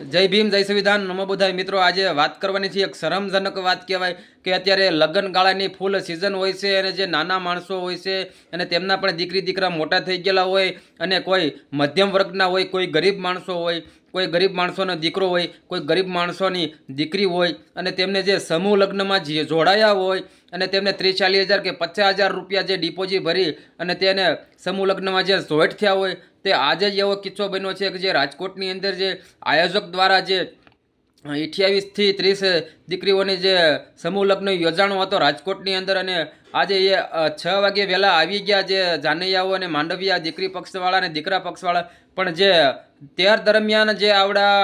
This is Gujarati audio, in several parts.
જય ભીમ, જય સંવિધાન. નમો બધાય મિત્રો, આજે વાત કરવાની છે એક શરમજનક વાત કહેવાય કે અત્યારે લગ્ન ગાળાની ફૂલ સિઝન હોય છે અને જે નાના માણસો હોય છે અને તેમના પણ દીકરી, દીકરા મોટા થઈ ગયેલા હોય અને કોઈ મધ્યમ વર્ગના હોય, કોઈ ગરીબ માણસો હોય, કોઈ ગરીબ માણસોનો દીકરો હોય, કોઈ ગરીબ માણસોની દીકરી હોય અને તેમને જે સમૂહ લગ્નમાં જે જોડાયા હોય અને તેમને ત્રીસ ચાલીસ હજાર કે પચાસ હજાર રૂપિયા જે ડિપોઝિટ ભરી અને તેને સમૂહ લગ્નમાં જે જોઈન્ટ થયા હોય તે આજે જ એવો કિસ્સો બન્યો છે કે જે રાજકોટની અંદર જે આયોજક દ્વારા જે અઠ્યાવીસથી ત્રીસ દીકરીઓની જે સમૂહ લગ્ન યોજાણો હતો રાજકોટની અંદર અને આજે એ છ વાગે વહેલા આવી ગયા જે જાનૈયાઓ અને માંડવિયા દીકરી પક્ષવાળા અને દીકરા પક્ષવાળા. પણ જે ત્યાર દરમિયાન જે આવડા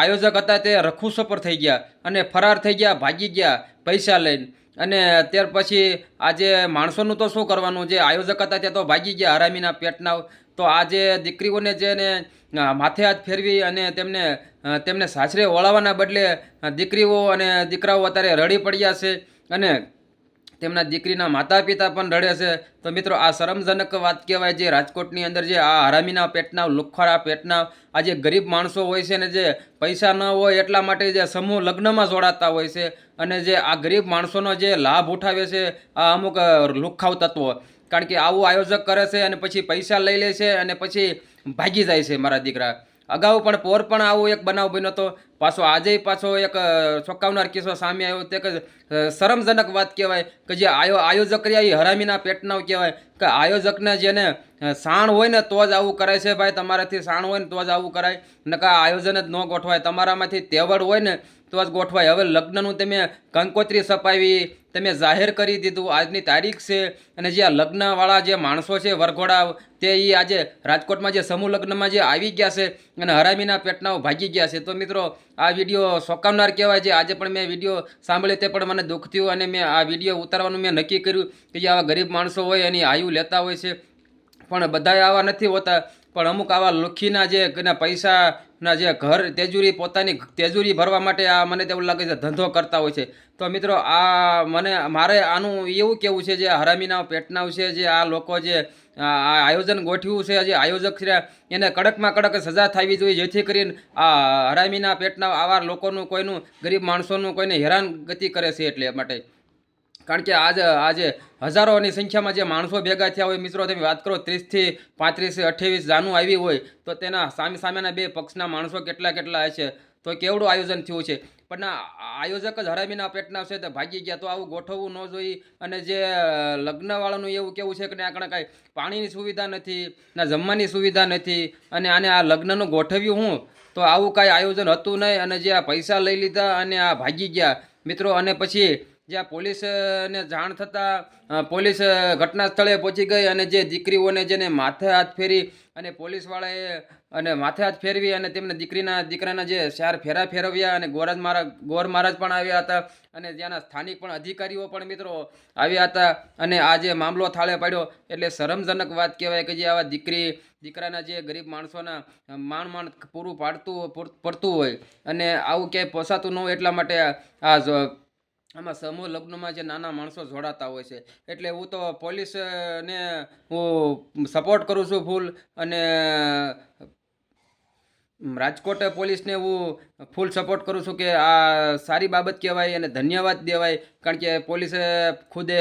આયોજક હતા તે રખુસો પર થઈ ગયા અને ફરાર થઈ ગયા, ભાગી ગયા પૈસા લઈને. અને ત્યાર પછી આજે માણસોનું તો શું કરવાનું? જે આયોજક હતા તે તો ભાગી ગયા હરામીના પેટના તો આ જે દીકરીઓને જેને ને માથે હાથ ફેરવી અને તેમને તેમને સાસરે વળાવવાના બદલે દીકરીઓ અને દીકરાઓ અત્યારે રડી પડ્યા છે અને તેમના દીકરીના માતા પિતા પણ રડે છે. તો મિત્રો, આ શરમજનક વાત કહેવાય જે રાજકોટની અંદર જે આ હરામીના પેટના લુખ્ખરા પેટના, આ જે ગરીબ માણસો હોય છે ને જે પૈસા ન હોય એટલા માટે જે સમૂહ લગ્નમાં જોડાતા હોય છે અને જે આ ગરીબ માણસોનો જે લાભ ઉઠાવે છે, આ અમુક લુખાવ તત્વો. કારણ કે આવું આયોજક કરે છે અને પછી પૈસા લઈ લે છે અને પછી ભાગી જાય છે મારા દીકરા. અગાઉ પણ પોર પણ આવો એક બનાવ બન્યો હતો. પાછો આજે પાછો એક છોકાવનાર કિસ્સો સામે આવ્યો. તે કે શરમજનક વાત કહેવાય કે જે આયો, આયોજક રહ્યા એ હરામીના પેટના કહેવાય. કે આયોજકને જેને સાણ હોય ને તો જ આવું કરાય છે ભાઈ, તમારાથી સાણ હોય ને તો જ આવું કરાય. નકા આયોજન જ ન ગોઠવાય. તમારામાંથી તેવડ હોય ને તો જ ગોઠવાય. હવે લગ્નનું તમે કંકોત્રી સપાવી તમે જાહેર કરી દીધું, આજની તારીખ છે અને જે આ લગ્નવાળા જે માણસો છે, વરઘોડા, તે એ આજે રાજકોટમાં જે સમૂહ લગ્નમાં જે આવી ગયા છે અને હરામીના પેટનાઓ ભાગી ગયા છે. તો મિત્રો, આ વીડિયો સોંકાવનાર કહેવાય છે. આજે પણ મેં વીડિયો સાંભળ્યો, તે પણ મને દુઃખ થયું અને મેં આ વીડિયો ઉતારવાનું મેં નક્કી કર્યું કે જે આવા ગરીબ માણસો હોય, એની આયુ લેતા હોય છે. પણ બધા આવા નથી હોતા. પણ અમુક આવા લુખીના જે પૈસાના જે ઘર તેજુરી પોતાની તેજુરી ભરવા માટે આ મને તેવું લાગે છે ધંધો કરતા હોય છે. તો મિત્રો આ મને મારે આનું એવું કેવું છે જે હરામીના પેટના છે જે આ લોકો જે આ આયોજન ગોઠવ્યું છે, જે આયોજક છે, એને કડકમાં કડક સજા થવી જોઈએ, જેથી કરીને આ હરામીના પેટના આવા લોકોનું કોઈનું ગરીબ માણસોનું કોઈને હેરાનગતિ કરે છે એટલે માટે. કારણ કે આજે આજે હજારોની સંખ્યામાં જે માણસો ભેગા થયા હોય, મિત્રો, તમે વાત કરો, ત્રીસથી પાંત્રીસ અઠ્યાવીસ જાનું આવી હોય, તો તેના સામે સામેના બે પક્ષના માણસો કેટલા કેટલા હશે? તો કેવડું આયોજન થયું છે? પણ આયોજક જ હરામીના પેટના છે તો ભાગી ગયા, તો આવું ગોઠવવું ન જોઈએ. અને જે લગ્નવાળાનું એવું કેવું છે કે આગળ કાંઈ પાણીની સુવિધા નથી, ના જમવાની સુવિધા નથી, અને આને આ લગ્નનું ગોઠવ્યું હું, તો આવું કાંઈ આયોજન હતું નહીં, અને જે આ પૈસા લઈ લીધા અને આ ભાગી ગયા. મિત્રો, અને પછી જ્યાં પોલીસને જાણ થતાં પોલીસ ઘટના સ્થળે પહોંચી ગઈ અને જે દીકરીઓને જેને માથે હાથ ફેરી અને પોલીસવાળાએ અને માથે હાથ ફેરવી અને તેમને દીકરીના, દીકરાના જે ચાર ફેરા ફેરવ્યા અને ગોરજ મહારાજ ગોર મહારાજ પણ આવ્યા હતા અને ત્યાંના સ્થાનિક પણ અધિકારીઓ પણ મિત્રો આવ્યા હતા અને આ જે મામલો થાળે પાડ્યો એટલે શરમજનક વાત કહેવાય કે જે આવા દીકરી, દીકરાના જે ગરીબ માણસોના માણ માણ પૂરું પાડતું પડતું હોય અને આવું ક્યાંય પોસાતું ન હોય એટલા માટે આ- આમાં સમૂહ લગ્નમાં જે નાના માણસો જોડાતા હોય છે. એટલે હું તો પોલીસને હું સપોર્ટ કરું છું ફૂલ અને રાજકોટ પોલીસને હું ફૂલ સપોર્ટ કરું છું કે આ સારી બાબત કહેવાય અને ધન્યવાદ દેવાય. કારણ કે પોલીસે ખુદે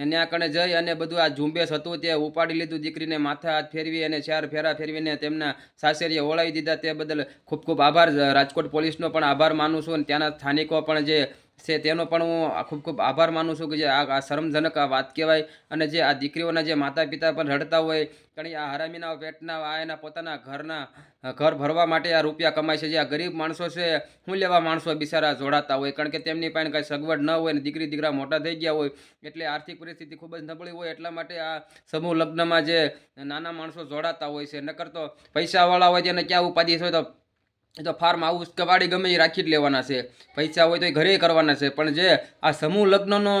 ત્યાં કણે જઈ અને બધું આ ઝુંબેશ હતું તે ઉપાડી લીધું દીકરીને માથા હાથ ફેરવી અને ચાર ફેરા ફેરવીને તેમના સાસરીએ ઓળાવી દીધા. તે બદલ ખૂબ ખૂબ આભાર. રાજકોટ પોલીસનો પણ આભાર માનું છું અને ત્યાંના સ્થાનિકો પણ જે છે. તેનો પણ હું ખૂબ ખૂબ આભાર માનું છું કે જે આ શરમજનક આ વાત કહેવાય અને જે આ દીકરીઓના જે માતા પિતા પણ રડતા હોય કે આ હરામીના પેટના, આ એના પોતાના ઘરના ઘર ભરવા માટે આ રૂપિયા કમાય છે. જે આ ગરીબ માણસો છે, હું લેવા માણસો બિચારા જોડાતા હોય. કારણ કે તેમની પાસે કાંઈ સગવડ ન હોય ને દીકરી દીકરા મોટા થઈ ગયા હોય, એટલે આર્થિક પરિસ્થિતિ ખૂબ જ નબળી હોય, એટલા માટે આ સમૂહ લગ્નમાં જે નાના માણસો જોડાતા હોય છે. નકર તો પૈસાવાળા હોય તેને ક્યાં ઉપાધિ હોય તો એ તો ફાર્મ હાઉસ કે વાડી ગમે એ રાખી જ લેવાના છે. પૈસા હોય તો એ ઘરે કરવાના છે. પણ જે આ સમૂહ લગ્નનો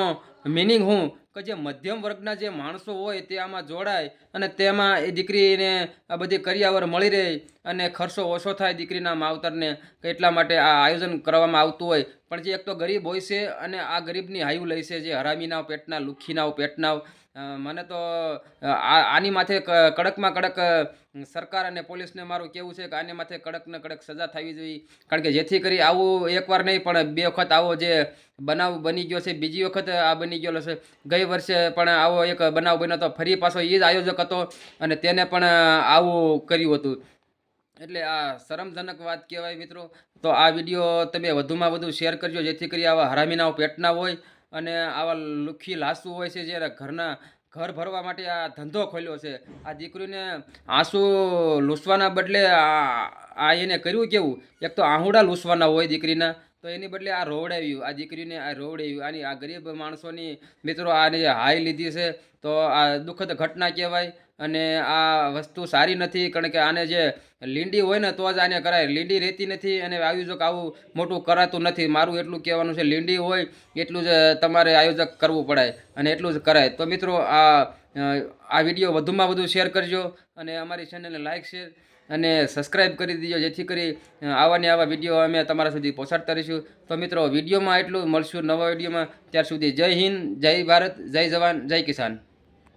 મિનિંગ હું કે જે મધ્યમ વર્ગના જે માણસો હોય તે આમાં જોડાય અને તેમાં એ દીકરીને આ બધી કરિયાવર મળી રહે અને ખર્ચો ઓછો થાય દીકરીના માવતરને એટલા માટે આ આયોજન કરવામાં આવતું હોય પણ જે એક તો ગરીબ હોય છે અને આ ગરીબની હાયું લે છે, જે હરામીના પેટના લુખીના પેટના મને તો આની માથે કડકમાં કડક સરકાર અને પોલીસને મારું કેવું છે કે આની માથે કડકને કડક સજા થવી જોઈએ. કારણ કે જેથી કરી આવું એકવાર નહીં, પણ બે વખત આવો જે બનાવ બની ગયો છે, બીજી વખત આ બની ગયેલો છે. ગઈ વર્ષે પણ આવો એક બનાવ બન્યો હતો ફરી પાછો એ જ આયોજક હતો અને તેને પણ આવું કર્યું હતું. એટલે આ શરમજનક વાત કહેવાય મિત્રો. તો આ વીડિયો તમે વધુમાં વધુ શેર કરજો, જેથી કરી આવા હરામીનાઓ પેટના હોય અને આવા લુખી લાસુ હોય છે જે ઘરના ઘર ભરવા માટે આ ધંધો ખોલ્યો છે. આ દીકરીને આંસુ લૂસવાના બદલે આ એને કર્યું કેવું? એક તો આહુડા લૂસવાના હોય દીકરીના, તો એની બદલે આ રોવડાવ્યું. આ દીકરીને આ રોવડાવ્યું. આની આ ગરીબ માણસોની મિત્રો આની હાઈ લીધી છે. તો આ દુઃખદ ઘટના કહેવાય. અને આ વસ્તુ સારી નથી, કારણ કે આને જે લીંડી હોય ને તો જ આને કરાય. લીંડી રહેતી નથી અને આયોજક આવું મોટું કરાતું નથી. મારું એટલું કહેવાનું છે, લીંડી હોય એટલું જ તમારે આયોજક કરવું પડે અને એટલું જ કરાય. તો મિત્રો, આ આ વીડિયો વધુમાં વધુ શેર કરજો અને અમારી ચેનલને લાઇક શેર અને સબસ્ક્રાઈબ કરી દીજો, જેથી કરી આવા આવા વીડિયો અમે તમારા સુધી પહોંચાડતા રહીશું. તો મિત્રો, વિડીયોમાં એટલું મળશું નવા વિડીયોમાં. ત્યાર સુધી જય હિન્દ, જય ભારત, જય જવાન, જય કિસાન.